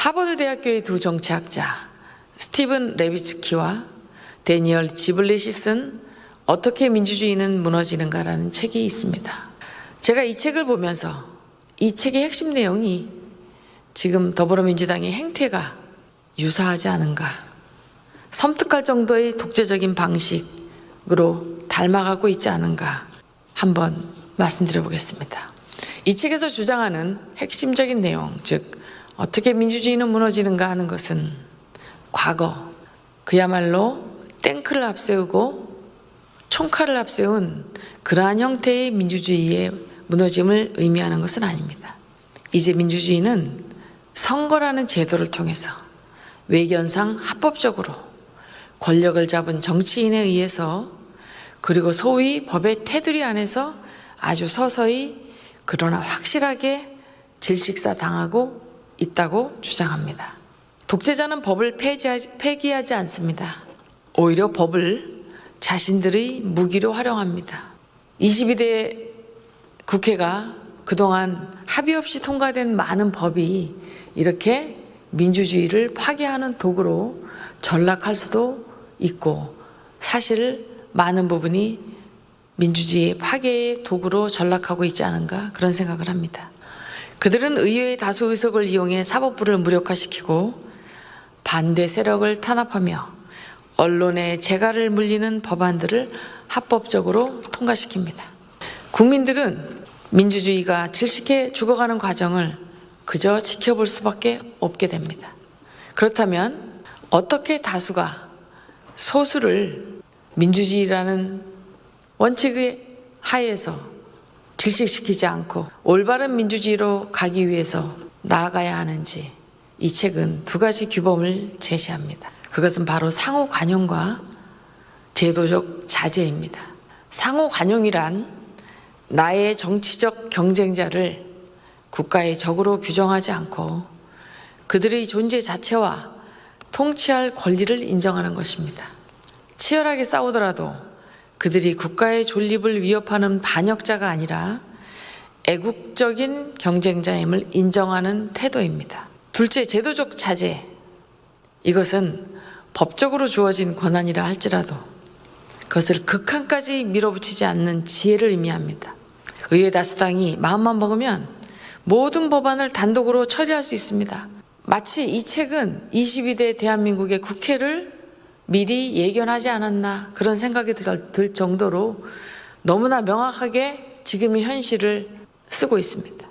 하버드 대학교의 두 정치학자 스티븐 레비츠키와 데니얼 지블릿이 쓴 어떻게 민주주의는 무너지는가라는 책이 있습니다. 제가 이 책을 보면서 이 책의 핵심 내용이 지금 더불어민주당의 행태가 유사하지 않은가. 섬뜩할 정도의 독재적인 방식으로 닮아가고 있지 않은가. 한번 말씀드려 보겠습니다. 이 책에서 주장하는 핵심적인 내용, 즉, 어떻게 민주주의는 무너지는가 하는 것은 과거, 그야말로 탱크를 앞세우고 총칼을 앞세운 그러한 형태의 민주주의의 무너짐을 의미하는 것은 아닙니다. 이제 민주주의는 선거라는 제도를 통해서 외견상 합법적으로 권력을 잡은 정치인에 의해서 그리고 소위 법의 테두리 안에서 아주 서서히 그러나 확실하게 질식사 당하고 있다고 주장합니다. 독재자는 법을 폐지하지, 폐기하지 않습니다. 오히려 법을 자신들의 무기로 활용합니다. 22대 국회가 그동안 합의 없이 통과된 많은 법이 이렇게 민주주의를 파괴하는 도구로 전락할 수도 있고 사실 많은 부분이 민주주의 파괴의 도구로 전락하고 있지 않은가 그런 생각을 합니다. 그들은 의회의 다수 의석을 이용해 사법부를 무력화시키고 반대 세력을 탄압하며 언론의 재갈을 물리는 법안들을 합법적으로 통과시킵니다. 국민들은 민주주의가 질식해 죽어가는 과정을 그저 지켜볼 수밖에 없게 됩니다. 그렇다면 어떻게 다수가 소수를 민주주의라는 원칙의 하에서 질식시키지 않고 올바른 민주주의로 가기 위해서 나아가야 하는지 이 책은 두 가지 규범을 제시합니다. 그것은 바로 상호 관용과 제도적 자제입니다. 상호 관용이란 나의 정치적 경쟁자를 국가의 적으로 규정하지 않고 그들의 존재 자체와 통치할 권리를 인정하는 것입니다. 치열하게 싸우더라도 그들이 국가의 존립을 위협하는 반역자가 아니라 애국적인 경쟁자임을 인정하는 태도입니다. 둘째, 제도적 자제. 이것은 법적으로 주어진 권한이라 할지라도 그것을 극한까지 밀어붙이지 않는 지혜를 의미합니다. 의회 다수당이 마음만 먹으면 모든 법안을 단독으로 처리할 수 있습니다. 마치 이 책은 22대 대한민국의 국회를 미리 예견하지 않았나 그런 생각이 들 정도로 너무나 명확하게 지금의 현실을 쓰고 있습니다.